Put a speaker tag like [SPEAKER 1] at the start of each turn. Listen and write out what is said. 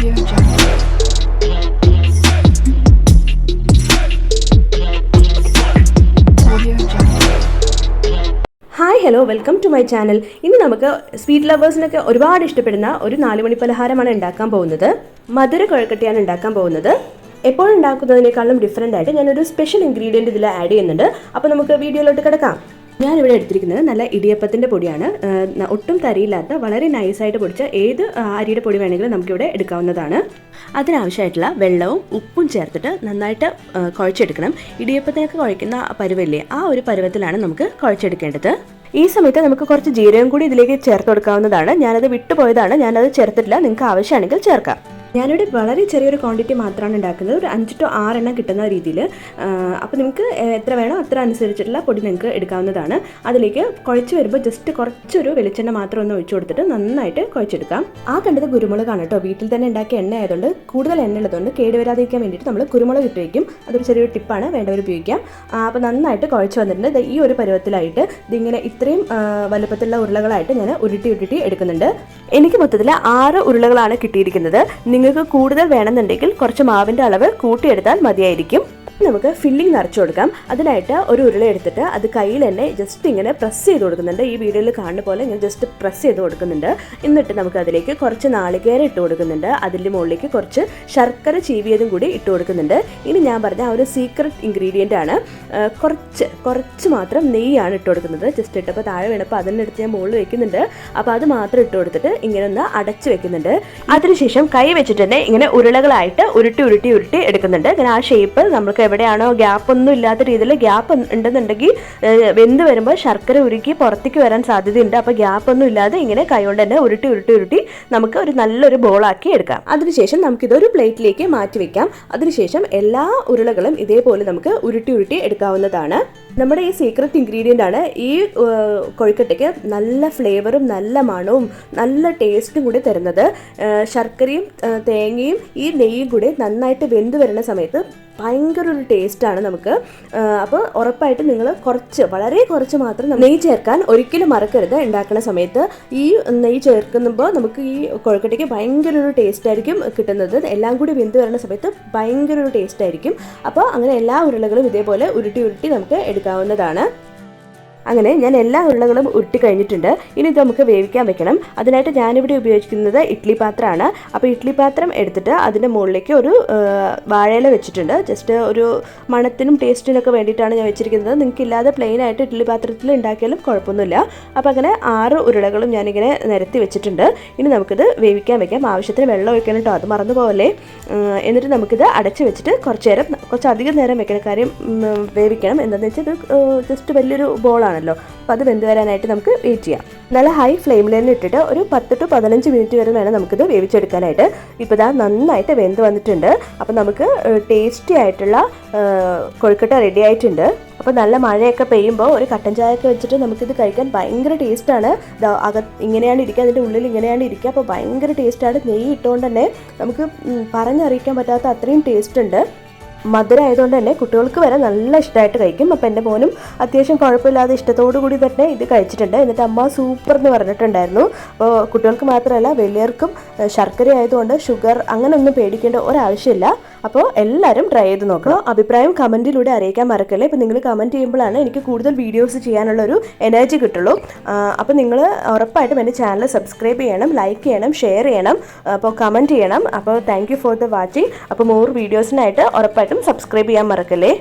[SPEAKER 1] Hi hello welcome to my channel ഇന്ന് നമുക്ക് sweet ലവേഴ്സിനൊക്കെ ഒരുപാട് ഇഷ്ടപ്പെടുന്ന ഒരു നാലുമണി പലഹാരമാണ് ഉണ്ടാക്കാൻ പോകുന്നത്. മധുര കുഴക്കട്ടിയാണ് ഉണ്ടാക്കാൻ പോകുന്നത്. എപ്പോഴും ഉണ്ടാക്കുന്നതിനേക്കാളും ഡിഫറെന്റ് ആയിട്ട് ഞാനൊരു സ്പെഷ്യൽ ഇൻഗ്രീഡിയന്റ് ഇതിൽ ആഡ് ചെയ്യുന്നുണ്ട്. അപ്പോൾ നമുക്ക് വീഡിയോയിലോട്ട് കിടക്കാം. ഞാനിവിടെ എടുത്തിരിക്കുന്നത് നല്ല ഇടിയപ്പത്തിന്റെ പൊടിയാണ്. ഒട്ടും തരിയില്ലാത്ത വളരെ നൈസായിട്ട് പൊടിച്ച ഏത് അരിയുടെ പൊടി വേണമെങ്കിലും നമുക്കിവിടെ എടുക്കാവുന്നതാണ്. അതിനാവശ്യമായിട്ടുള്ള വെള്ളവും ഉപ്പും ചേർത്തിട്ട് നന്നായിട്ട് കുഴച്ചെടുക്കണം. ഇടിയപ്പത്തിനൊക്കെ കുഴക്കുന്ന ആ പരുവല്ലേ ആ ഒരു പരുവത്തിലാണ് നമുക്ക് കുഴച്ചെടുക്കേണ്ടത്. ഈ സമയത്ത് നമുക്ക് കുറച്ച് ജീരകം കൂടി ഇതിലേക്ക് ചേർത്ത് കൊടുക്കാവുന്നതാണ്. ഞാനത് വിട്ടുപോയതാണ്. ഞാനത് ചേർത്തിട്ടില്ല. നിങ്ങൾക്ക് ആവശ്യമാണെങ്കിൽ ചേർക്കാം. ഞാനിവിടെ വളരെ ചെറിയൊരു ക്വാണ്ടിറ്റി മാത്രമാണ് ഉണ്ടാക്കുന്നത് ഒരു അഞ്ച് ടു ആറെണ്ണം കിട്ടുന്ന രീതിയിൽ അപ്പോൾ നിങ്ങൾക്ക് എത്ര വേണോ അത്ര അനുസരിച്ചിട്ടുള്ള പൊടി നിങ്ങൾക്ക് എടുക്കാവുന്നതാണ്. അതിലേക്ക് കുഴച്ച് വരുമ്പോൾ ജസ്റ്റ് കുറച്ചൊരു വെളിച്ചെണ്ണ മാത്രം ഒന്ന് ഒഴിച്ചു കൊടുത്തിട്ട് നന്നായിട്ട് കുഴച്ചെടുക്കാം. ആ കണ്ടത് കുരുമുളകാണ് കേട്ടോ വീട്ടിൽ തന്നെ ഉണ്ടാക്കിയ എണ്ണ ആയതുകൊണ്ട് കൂടുതൽ എണ്ണ ഉള്ളതുകൊണ്ട് കേടുവരാതിരിക്കാൻ വേണ്ടിയിട്ട് നമ്മൾ കുരുമുളക് ഇട്ട് വയ്ക്കും അതൊരു ചെറിയൊരു ടിപ്പാണ് വേണ്ടവർ ഉപയോഗിക്കാം. അപ്പോൾ നന്നായിട്ട് കുഴച്ച് വന്നിട്ടുണ്ട്. ഈ ഒരു പരുവത്തിലായിട്ട് ഇതിങ്ങനെ ഇത്രയും വലുപ്പത്തിലുള്ള ഉരുളകളായിട്ട് ഞാൻ ഉരുട്ടി ഉരുട്ടി എടുക്കുന്നുണ്ട്. എനിക്ക് മൊത്തത്തിൽ ആറ് ഉരുളകളാണ് കിട്ടിയിരിക്കുന്നത്. നിങ്ങൾക്ക് കൂടുതൽ വേണമെന്നുണ്ടെങ്കിൽ കുറച്ച് മാവിന്റെ അളവ് കൂട്ടിയെടുത്താൽ മതിയായിരിക്കും. നമുക്ക് ഫില്ലിംഗ് നിറച്ചു കൊടുക്കാം. അതിനായിട്ട് ഒരു ഉരുള എടുത്തിട്ട് അത് കയ്യിൽ തന്നെ ജസ്റ്റ് ഇങ്ങനെ പ്രസ് ചെയ്ത് കൊടുക്കുന്നുണ്ട്. ഈ വീഡിയോയിൽ കാണുന്ന പോലെ ഇങ്ങനെ ജസ്റ്റ് പ്രസ് ചെയ്ത് കൊടുക്കുന്നുണ്ട്. എന്നിട്ട് നമുക്ക് അതിലേക്ക് കുറച്ച് നാളികേരം ഇട്ട് കൊടുക്കുന്നുണ്ട്. അതിന്റെ മുകളിലേക്ക് കുറച്ച് ശർക്കര ചീവിയതും കൂടി ഇട്ട് കൊടുക്കുന്നുണ്ട്. ഇനി ഞാൻ പറഞ്ഞ ആ ഒരു സീക്രട്ട് ഇൻഗ്രീഡിയന്റ് ആണ്. കുറച്ച് കുറച്ച് മാത്രം നെയ്യാണ് ഇട്ട് കൊടുക്കുന്നത്. ജസ്റ്റ് ഇട്ടപ്പോൾ താഴെ വീണപ്പോൾ അതിനെടുത്ത് ഞാൻ മുകളിൽ വെക്കുന്നുണ്ട്. അപ്പോൾ അത് മാത്രം ഇട്ട് കൊടുത്തിട്ട് ഇങ്ങനെ ഒന്ന് അടച്ച് വെക്കുന്നുണ്ട്. അതിനുശേഷം കൈ വെച്ചിട്ട് തന്നെ ഇങ്ങനെ ഉരുളകളായിട്ട് ഉരുട്ടി ഉരുട്ടി ഉരുട്ടി എടുക്കുന്നുണ്ട്. ഇങ്ങനെ ആ ഷേപ്പ് നമുക്ക് എവിടെയാണോ ഗ്യാപ്പ് ഒന്നും ഇല്ലാത്ത രീതിയിൽ ഗ്യാപ്പ് ഉണ്ടെന്നുണ്ടെങ്കിൽ വെന്ത് വരുമ്പോൾ ശർക്കര ഉരുക്കി പുറത്തേക്ക് വരാൻ സാധ്യതയുണ്ട്. അപ്പോൾ ഗ്യാപ്പ് ഒന്നും ഇല്ലാതെ ഇങ്ങനെ കൈ കൊണ്ട് തന്നെ ഉരുട്ടി ഉരുട്ടി ഉരുട്ടി നമുക്ക് ഒരു നല്ലൊരു ബോളാക്കി എടുക്കാം. അതിനുശേഷം നമുക്കിതൊരു പ്ലേറ്റിലേക്ക് മാറ്റി വെക്കാം. അതിനുശേഷം എല്ലാ ഉരുളകളും ഇതേപോലെ നമുക്ക് ഉരുട്ടി ഉരുട്ടി എടുക്കാവുന്നതാണ്. നമ്മുടെ ഈ സീക്രട്ട് ഇൻഗ്രീഡിയന്റ് ആണ് ഈ കൊഴുക്കട്ടയ്ക്ക് നല്ല ഫ്ലേവറും നല്ല മണവും നല്ല ടേസ്റ്റും കൂടി തരുന്നത്. ശർക്കരയും തേങ്ങയും ഈ നെയ്യും കൂടി നന്നായിട്ട് വെന്ത് വരുന്ന സമയത്ത് ഭയങ്കര ഒരു ടേസ്റ്റാണ് നമുക്ക്. അപ്പോൾ ഉറപ്പായിട്ട് നിങ്ങൾ കുറച്ച് വളരെ കുറച്ച് മാത്രം നെയ്യ് ചേർക്കാൻ ഒരിക്കലും മറക്കരുത്. ഉണ്ടാക്കുന്ന സമയത്ത് ഈ നെയ്യ് ചേർക്കുമ്പോൾ നമുക്ക് ഈ കൊഴുക്കട്ടയ്ക്ക് ഭയങ്കര ഒരു ടേസ്റ്റ് ആയിരിക്കും കിട്ടുന്നത്. എല്ലാം കൂടി വെന്ത് വരുന്ന സമയത്ത് ഭയങ്കര ഒരു ടേസ്റ്റ് ആയിരിക്കും. അപ്പോൾ അങ്ങനെ എല്ലാ ഉരുളകളും ഇതേപോലെ ഉരുട്ടി ഉരുട്ടി നമുക്ക് എടുക്കാവുന്നതാണ്. അങ്ങനെ ഞാൻ എല്ലാ ഉരുളകളും ഉരുട്ടി കഴിഞ്ഞിട്ടുണ്ട്. ഇനി ഇത് നമുക്ക് വേവിക്കാൻ വെക്കണം. അതിനായിട്ട് ഞാനിവിടെ ഉപയോഗിക്കുന്നത് ഇഡ്ഡലി പാത്രമാണ്. അപ്പോൾ ഇഡ്ഡലി പാത്രം എടുത്തിട്ട് അതിന്റെ മുകളിലേക്ക് ഒരു വാഴയില വെച്ചിട്ടുണ്ട്. ജസ്റ്റ് ഒരു മണത്തിനും ടേസ്റ്റിനൊക്കെ വേണ്ടിയിട്ടാണ് ഞാൻ വെച്ചിരിക്കുന്നത്. നിങ്ങൾക്ക് ഇല്ലാതെ പ്ലെയിൻ ആയിട്ട് ഇഡ്ഡലി പാത്രത്തിൽ ഉണ്ടാക്കിയാലും കുഴപ്പമൊന്നുമില്ല. അപ്പോൾ അങ്ങനെ ആറ് ഉരുളകളും ഞാനിങ്ങനെ നിരത്തി വെച്ചിട്ടുണ്ട്. ഇനി നമുക്കിത് വേവിക്കാൻ വെക്കാം. ആവശ്യത്തിന് വെള്ളം ഒഴിക്കണം കേട്ടോ. അത് മറന്നു പോകല്ലേ ഉം, എന്നിട്ട് നമുക്കിത് അടച്ച് വെച്ചിട്ട് കുറച്ച് നേരം കുറച്ച് അധികം നേരം വെക്കണം. കാര്യം വേവിക്കണം. എന്താണെന്ന് വെച്ചാൽ ഇത് ജസ്റ്റ് വലിയൊരു ബോളാണല്ലോ അപ്പോൾ അത് വെന്ത് വരാനായിട്ട് നമുക്ക് വെയിറ്റ് ചെയ്യാം. നല്ല ഹൈ ഫ്ലെയിമിൽ തന്നെ ഇട്ടിട്ട് ഒരു പത്ത് ടു പതിനഞ്ച് മിനിറ്റ് വരെ വേണം നമുക്കിത് വേവിച്ചെടുക്കാനായിട്ട്. ഇപ്പോൾ ഇതാ നന്നായിട്ട് വെന്ത് വന്നിട്ടുണ്ട്. അപ്പോൾ നമുക്ക് ടേസ്റ്റി ആയിട്ടുള്ള കൊഴുക്കട്ട റെഡി ആയിട്ടുണ്ട്. അപ്പോൾ നല്ല മഴയൊക്കെ പെയ്യുമ്പോൾ ഒരു കട്ടൻ ചായയൊക്കെ വെച്ചിട്ട് നമുക്കിത് കഴിക്കാൻ ഭയങ്കര ടേസ്റ്റാണ് അക ഇങ്ങനെയാണ് ഇരിക്കുക അതിന്റെ ഉള്ളിൽ ഇങ്ങനെയാണ് ഇരിക്കുക. അപ്പോൾ ഭയങ്കര ടേസ്റ്റാണ് നെയ്യ് ഇട്ടുകൊണ്ട് തന്നെ നമുക്ക് പറഞ്ഞറിയിക്കാൻ പറ്റാത്ത അത്രയും ടേസ്റ്റ് ഉണ്ട്. മധുരം ആയതുകൊണ്ട് തന്നെ കുട്ടികൾക്ക് വരെ നല്ല ഇഷ്ടമായിട്ട് കഴിക്കും. അപ്പോൾ എന്റെ മോനും അത്യാവശ്യം കുഴപ്പമില്ലാതെ ഇഷ്ടത്തോടു കൂടി തന്നെ ഇത് കഴിച്ചിട്ടുണ്ട്. എന്നിട്ട് അമ്മ സൂപ്പർ എന്ന് പറഞ്ഞിട്ടുണ്ടായിരുന്നു. അപ്പോൾ കുട്ടികൾക്ക് മാത്രമല്ല വലിയവർക്കും ശർക്കര ആയതുകൊണ്ട് ഷുഗർ അങ്ങനെ ഒന്നും പേടിക്കേണ്ട ഒരാവശ്യമില്ല. അപ്പോൾ എല്ലാവരും ട്രൈ ചെയ്ത് നോക്കണം. അഭിപ്രായം കമന്റിലൂടെ അറിയിക്കാൻ മറക്കല്ലേ? ഇപ്പോൾ നിങ്ങൾ കമന്റ് ചെയ്യുമ്പോഴാണ് എനിക്ക് കൂടുതൽ വീഡിയോസ് ചെയ്യാനുള്ള ഒരു എനർജി കിട്ടുള്ളൂ അപ്പോൾ നിങ്ങൾ ഉറപ്പായിട്ടും എന്റെ ചാനൽ സബ്സ്ക്രൈബ് ചെയ്യണം ലൈക്ക് ചെയ്യണം ഷെയർ ചെയ്യണം. അപ്പോൾ കമന്റ് ചെയ്യണം. അപ്പോൾ താങ്ക് ഫോർ ദ വാച്ചിങ് അപ്പോൾ മോർ വീഡിയോസിനായിട്ട് ഉറപ്പായിട്ടും സബ്സ്ക്രൈബ് ചെയ്യാൻ മറക്കല്ലേ?